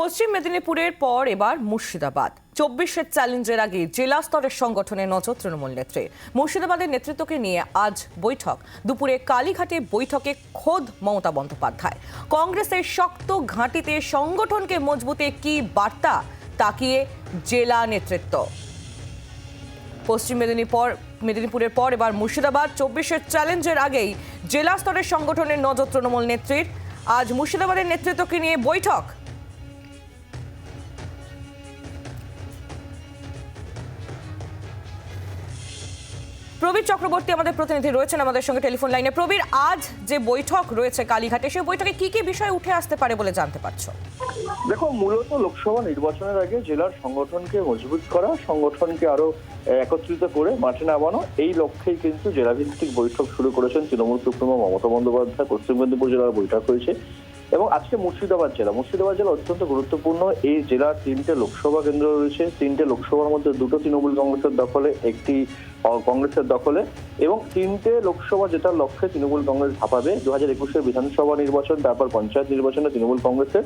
পশ্চিম মেদিনীপুরের পর এবার মুর্শিদাবাদ। চব্বিশের চ্যালেঞ্জের আগে জেলা স্তরের সংগঠনে নজর তৃণমূল নেত্রী। মুর্শিদাবাদের নেতৃত্বকে নিয়ে আজ বৈঠক। দুপুরে কালীঘাটে বৈঠকে খোদ মমতা বন্দ্যোপাধ্যায়। কংগ্রেসের শক্ত ঘাঁটিতে সংগঠনকে মজবুতে কি বার্তা তাকিয়ে জেলা নেতৃত্ব। পশ্চিম মেদিনীপুর মেদিনীপুরের পর এবার মুর্শিদাবাদ। চব্বিশের চ্যালেঞ্জের আগেই জেলা স্তরের সংগঠনের নজর তৃণমূল নেত্রীর। আজ মুর্শিদাবাদের নেতৃত্বকে নিয়ে বৈঠক। প্রবীর চক্রবর্তী আমাদের প্রতিনিধি রয়েছেন আমাদের সঙ্গে টেলিফোন লাইনে। প্রবীর, আজ যে বৈঠক রয়েছে কালীঘাটে, সেই বৈঠকে কি কি বিষয় উঠে আসতে পারে বলে জানতে পারছ? দেখো, মূলত লোকসভা নির্বাচনের আগে জেলার সংগঠনকে মজবুত করা, সংগঠনকে আরও একত্রিত করে মাঠে নামানো, এই লক্ষ্যেই কিন্তু জেলাভিত্তিক বৈঠক শুরু করেছেন তৃণমূল সুপ্রিমো মমতা বন্দ্যোপাধ্যায়। পশ্চিম মেদিনীপুর জেলার বৈঠক হয়েছে। এবং আজকে মুর্শিদাবাদ জেলা। মুর্শিদাবাদ জেলা অত্যন্ত গুরুত্বপূর্ণ। এই জেলার তিনটে লোকসভা কেন্দ্র রয়েছে। তিনটে লোকসভার মধ্যে দুটো তৃণমূল কংগ্রেসের দখলে, একটি কংগ্রেসের দখলে এবং তিনটে লোকসভা জেতার লক্ষ্যে তৃণমূল কংগ্রেস ভাপাবে দু হাজার একুশের বিধানসভা নির্বাচন, তারপর পঞ্চায়েত নির্বাচনে তৃণমূল কংগ্রেসের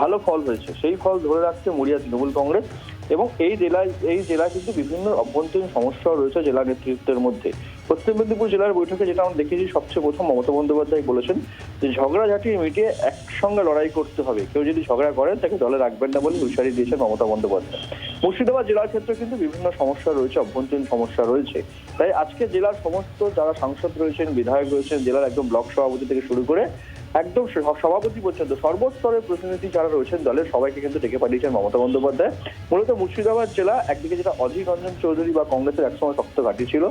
ভালো ফল হয়েছে। সেই ফল ধরে রাখছে মুড়িয়া তৃণমূল কংগ্রেস এবং এই জেলায় এই জেলায় কিন্তু বিভিন্ন অভ্যন্তরীণ সমস্যাও রয়েছে জেলা নেতৃত্বের মধ্যে। পশ্চিম মেদিনীপুর জেলার বৈঠকে যেটা আমরা দেখেছি, সবচেয়ে প্রথম মমতা বন্দ্যোপাধ্যায় বলেছেন যে ঝগড়াঝাটি মিটিয়ে একসঙ্গে লড়াই করতে হবে। কেউ যদি ঝগড়া করেন, তাকে দলে রাখবেন না বলে হুঁশিয়ারি দিয়েছেন মমতা বন্দ্যোপাধ্যায়। মুর্শিদাবাদ জেলার ক্ষেত্রে কিন্তু বিভিন্ন সমস্যা রয়েছে, অভ্যন্তরীণ সমস্যা রয়েছে। তাই আজকে জেলার সমস্ত যারা সাংসদ রয়েছেন, বিধায়ক রয়েছেন, জেলার একদম ব্লক সভাপতি থেকে শুরু করে একদম সভাপতি পর্যন্ত সর্বস্তরের প্রতিনিধি যারা রয়েছেন দলের সবাইকে কিন্তু ডেকে পাঠিয়েছেন মমতা বন্দ্যোপাধ্যায়। মূলত মুর্শিদাবাদ জেলা একদিকে যেটা অধীর রঞ্জন চৌধুরী বা কংগ্রেসের একসময় শক্ত ঘাঁটি ছিল,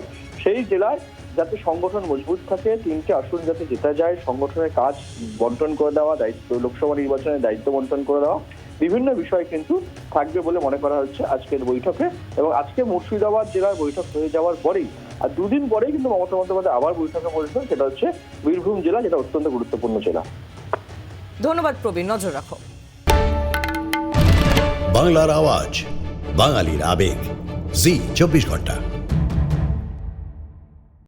সেই জেলায় যাতে সংগঠন মজবুত থাকে, তিনটে আসন যাতে জেতা যায়, সংগঠনের কাজ বন্টন করে দেওয়া, দায়িত্ব লোকসভা নির্বাচনের দায়িত্ব বন্টন করে দেওয়া, বিভিন্ন বিষয় কিন্তু থাকবে বলে মনে করা হচ্ছে আজকের বৈঠকে। এবং আজকে মুর্শিদাবাদ জেলার বৈঠক হয়ে যাওয়ার পরেই আর দুদিন পরেই কিন্তু মমতা বন্দ্যোপাধ্যায় আবার বৈঠকে বসবেন সেটা হচ্ছে বীরভূম জেলা যেটা অত্যন্ত গুরুত্বপূর্ণ জেলা। ধন্যবাদ প্রবীণ নজর রাখো। বাংলার আওয়াজ বাঙালির আবেগ। জি চব্বিশ ঘণ্টা।